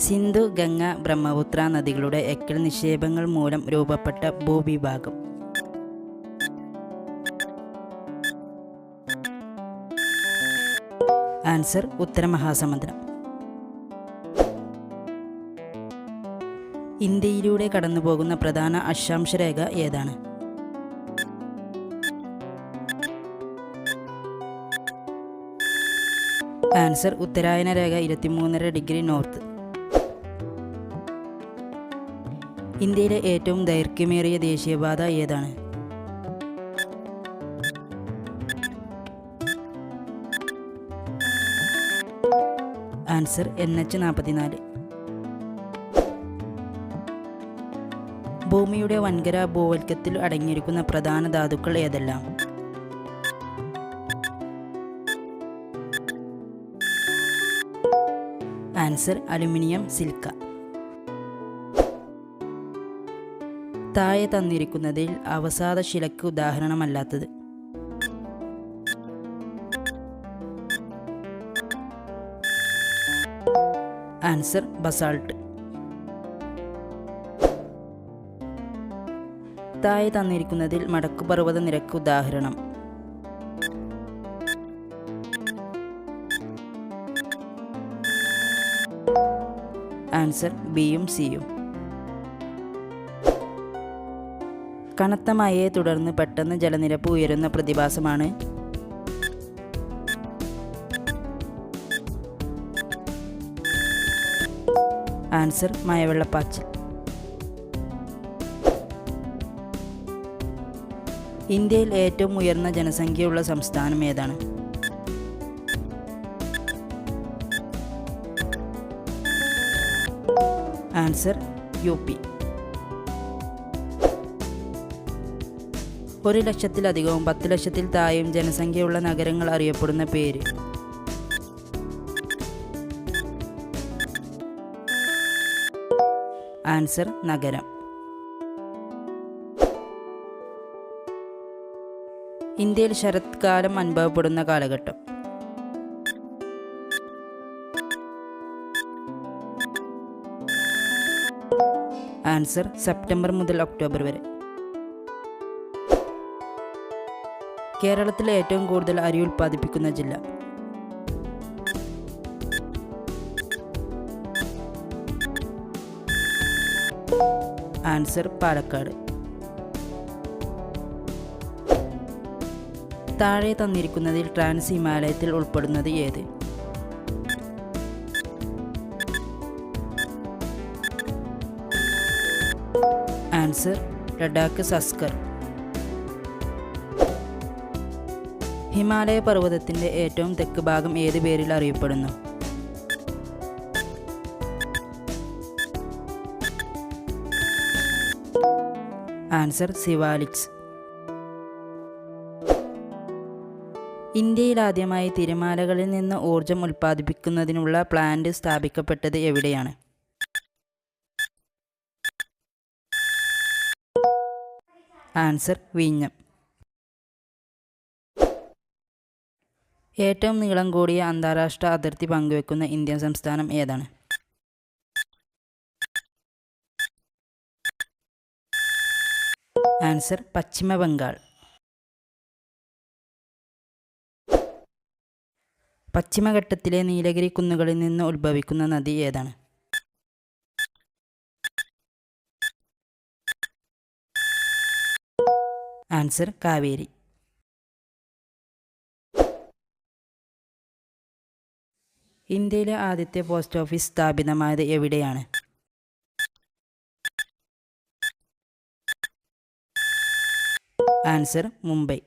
സിന്ധു ഗംഗ ബ്രഹ്മപുത്ര നദികളുടെ എക്കൽ നിക്ഷേപങ്ങൾ മൂലം രൂപപ്പെട്ട ഭൂവിഭാഗം. ആൻസർ ഉത്തരമഹാസമുദ്രം. ഇന്ത്യയിലൂടെ കടന്നുപോകുന്ന പ്രധാന അക്ഷാംശ രേഖ ഏതാണ്? ആൻസർ ഉത്തരായന രേഖ ഇരുപത്തിമൂന്നര ഡിഗ്രി നോർത്ത്. ഇന്ത്യയിലെ ഏറ്റവും ദൈർഘ്യമേറിയ ദേശീയപാത ഏതാണ്? ആൻസർ എൻ എച്ച് നാൽപ്പത്തിനാല്. ഭൂമിയുടെ വൻകര ഭൂവൽക്കത്തിൽ അടങ്ങിയിരിക്കുന്ന പ്രധാന ധാതുക്കൾ ഏതെല്ലാം? ആൻസർ അലുമിനിയം സിൽക്ക. താഴെ തന്നിരിക്കുന്നതിൽ അവസാദ ശിലക്ക് ഉദാഹരണമല്ലാത്തത്. Answer basalt. താഴെ തന്നിരിക്കുന്നതിൽ മടക്കുപർവത നിരക്ക് ഉദാഹരണം. ആൻസർ ബിയും സിയും. കനത്ത മഴയെ തുടർന്ന് പെട്ടെന്ന് ജലനിരപ്പ് ഉയരുന്ന പ്രതിഭാസമാണ്. ആൻസർ മഴവെള്ളപ്പാച്ചിൽ ഇന്ത്യയിൽ ഏറ്റവും ഉയർന്ന ജനസംഖ്യയുള്ള സംസ്ഥാനം ഏതാണ്? Answer U P. ഒരു ലക്ഷത്തിലധികവും പത്ത് ലക്ഷത്തിൽ താഴെയും ജനസംഖ്യയുള്ള നഗരങ്ങൾ അറിയപ്പെടുന്ന പേര്. ആൻസർ നഗരം. ഇന്ത്യയിൽ ശരത്കാലം അനുഭവപ്പെടുന്ന കാലഘട്ടം. ആൻസർ സെപ്റ്റംബർ മുതൽ ഒക്ടോബർ വരെ. കേരളത്തിലെ ഏറ്റവും കൂടുതൽ അരി ഉൽപ്പാദിപ്പിക്കുന്ന ജില്ല. ആൻസർ പാലക്കാട്. താഴെ തന്നിരിക്കുന്നതിൽ ട്രാൻസ് ഹിമാലയത്തിൽ ഉൾപ്പെടുന്നത് ഏത്? ആൻസർ ലഡാക്ക് സസ്കർ. ഹിമാലയ പർവതത്തിന്റെ ഏറ്റവും തെക്ക് ഭാഗം ഏത് പേരിൽ അറിയപ്പെടുന്നു? ആൻസർ സിവാലിക്സ്. ഇന്ത്യയിൽ ആദ്യമായി തിരമാലകളിൽ നിന്ന് ഊർജം ഉൽപ്പാദിപ്പിക്കുന്നതിനുള്ള പ്ലാന്റ് സ്ഥാപിക്കപ്പെട്ടത് എവിടെയാണ്? ആൻസർ വിഴിഞ്ഞം. ഏറ്റവും നീളം കൂടിയ അന്താരാഷ്ട്ര അതിർത്തി പങ്കുവെക്കുന്ന ഇന്ത്യൻ സംസ്ഥാനം ഏതാണ്? ആൻസർ പശ്ചിമ ബംഗാൾ. പശ്ചിമഘട്ടത്തിലെ നീലഗിരി കുന്നുകളിൽ നിന്ന് ഉത്ഭവിക്കുന്ന നദി ഏതാണ്? ആൻസർ കാവേരി. ഇന്ത്യയിലെ ആദ്യത്തെ പോസ്റ്റ് ഓഫീസ് സ്ഥാപിതമായത് എവിടെയാണ്? ആൻസർ മുംബൈ.